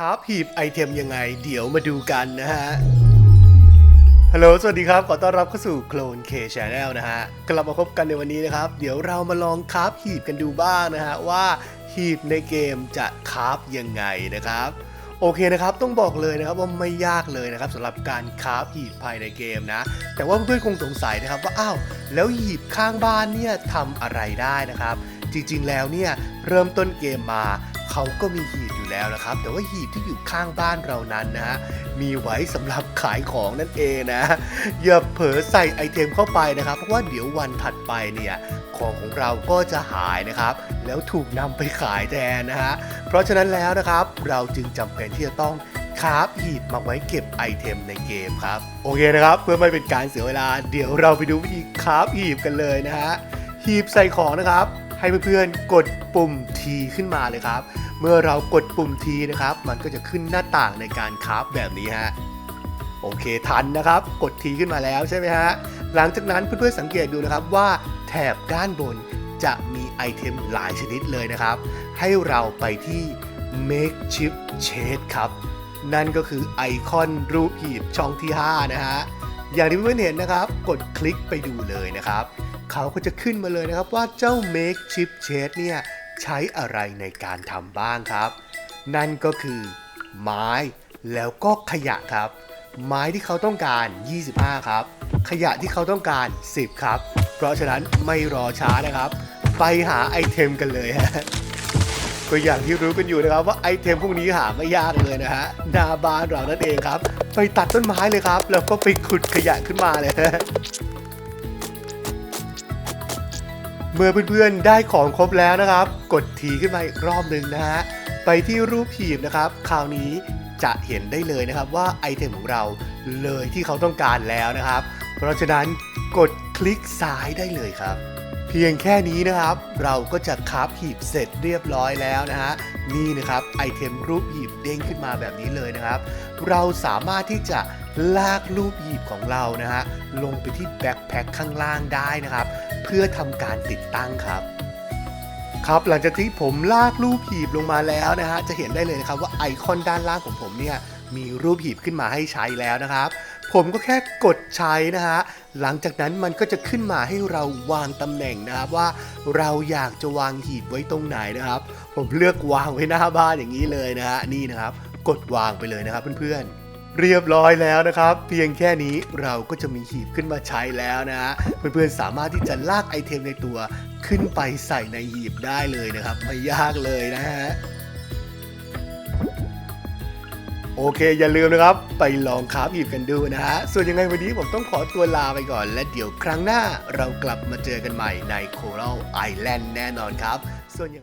ครับหีบไอเทมยังไง เดี๋ยวมาดูกันนะฮะ ฮัลโหล สวัสดีครับ ขอต้อนรับเข้าสู่โคลนเคชแนลนะฮะ กลับมาพบกันในวันนี้นะครับ เดี๋ยวเรามาลองคาฟหีบกันดูบ้างนะฮะ ว่าหีบในเกมจะคาฟยังไงนะครับ โอเคนะครับ ต้องบอกเลยนะครับว่าไม่ยากเลยนะครับสำหรับการคาฟหีบภายในเกมนะ แต่ว่าเพื่อนๆคงสงสัยนะครับว่าอ้าวแล้วหีบข้างบ้านเนี่ยทำอะไรได้นะครับ จริงๆแล้วเนี่ยเริ่มต้นเกมมา เขาก็มีหีบอยู่แล้วนะครับ แต่ว่าหีบที่อยู่ข้างบ้านเรานั้นนะ มีไว้สำหรับขายของนั่นเองนะ อย่าเผลอใส่ไอเทมเข้าไปนะครับ เพราะว่าเดี๋ยววันถัดไปเนี่ยของของเราก็จะหายนะครับ แล้วถูกนำไปขายแทนนะฮะ เพราะฉะนั้นแล้วนะครับ เราจึงจำเป็นที่จะต้องคราฟหีบมาไว้เก็บไอเทมในเกมครับ โอเคนะครับ เพื่อไม่เป็นการเสียเวลา เดี๋ยวเราไปดูวิธีคราฟหีบกันเลยนะฮะหีบใส่ของนะครับ ให้เพื่อนๆกดปุ่ม T ขึ้นมาเลยครับ เมื่อเรากดปุ่ม T นะครับ มันก็จะขึ้นหน้าต่างในการคราฟแบบนี้ฮะโอเคทันนะครับ กด T ขึ้นมาแล้วใช่ไหมฮะหลังจากนั้นเพื่อนๆสังเกตดูนะครับว่าแถบด้านบนจะมีไอเทมหลายชนิดเลยนะครับ ให้เราไปที่ makeshift shade ครับ นั่นก็คือไอคอนรูปหีบช่องที่ 5 นะฮะ อย่างที่เพื่อนๆเห็นนะครับ กดคลิกไปดูเลยนะครับ เขาก็จะขึ้นมาเลยนะครับว่าเจ้า makeshift shade เนี่ยใช้อะไรในการทำบ้างครับ นั่นก็คือ ไม้แล้วก็ขยะครับ ไม้ที่เขาต้องการ 25 ครับ ขยะที่เขาต้องการ 10 ครับ เพราะฉะนั้นไม่รอช้านะครับ ไปหาไอเทมกันเลยฮะก็อย่างที่รู้กันอยู่นะครับว่าไอเทมพวกนี้หาไม่ยากเลยนะฮะหนาบานเรานั่นเองครับ ไปตัดต้นไม้เลยครับ แล้วก็ไปขุดขยะขึ้นมาเลย เมื่อเพื่อนๆได้ของครบแล้วนะครับ กดทีขึ้นมาอีกรอบหนึ่งนะฮะไปที่รูปหีบนะครับ คราวนี้จะเห็นได้เลยนะครับว่าไอเทมของเราเลยที่เขาต้องการแล้วนะครับ เพราะฉะนั้นกดคลิกซ้ายได้เลยครับ เพียงแค่นี้นะครับ เราก็จะคราฟหีบเสร็จเรียบร้อยแล้วนะฮะนี่นะครับไอเทมรูปหีบเด้งขึ้นมาแบบนี้เลยนะครับ เราสามารถที่จะลากรูปหีบของเรานะฮะลงไปที่แบ็คแพ็คข้างล่างได้นะครับ พื่อทำการติดตั้งครับ ครับหลังจากที่ผมลากรูปหีบลงมาแล้วนะฮะจะเห็นได้เลยนะครับว่าไอคอนด้านล่างของผมเนี่ยมีรูปหีบขึ้นมาให้ใช้แล้วนะครับ ผมก็แค่กดใช้นะฮะหลังจากนั้นมันก็จะขึ้นมาให้เราวางตำแหน่งนะครับว่าเราอยากจะวางหีบไว้ตรงไหนนะครับ ผมเลือกวางไว้หน้าบ้านอย่างนี้เลยนะฮะนี่นะครับ กดวางไปเลยนะครับเพื่อนๆ เรียบร้อยแล้วนะครับ เพียงแค่นี้เราก็จะมีหีบขึ้นมาใช้แล้วนะฮะเพื่อนๆสามารถที่จะลากไอเทมในตัวขึ้นไปใส่ในหีบได้เลยนะครับ ไม่ยากเลยนะฮะโอเค อย่าลืมนะครับ ไปลองคราฟหีบกันดูนะฮะ ส่วนยังไงวันนี้ผมต้องขอตัวลาไปก่อน และเดี๋ยวครั้งหน้าเรากลับมาเจอกันใหม่ใน Coral Island แน่นอนครับ ส่วนยังไง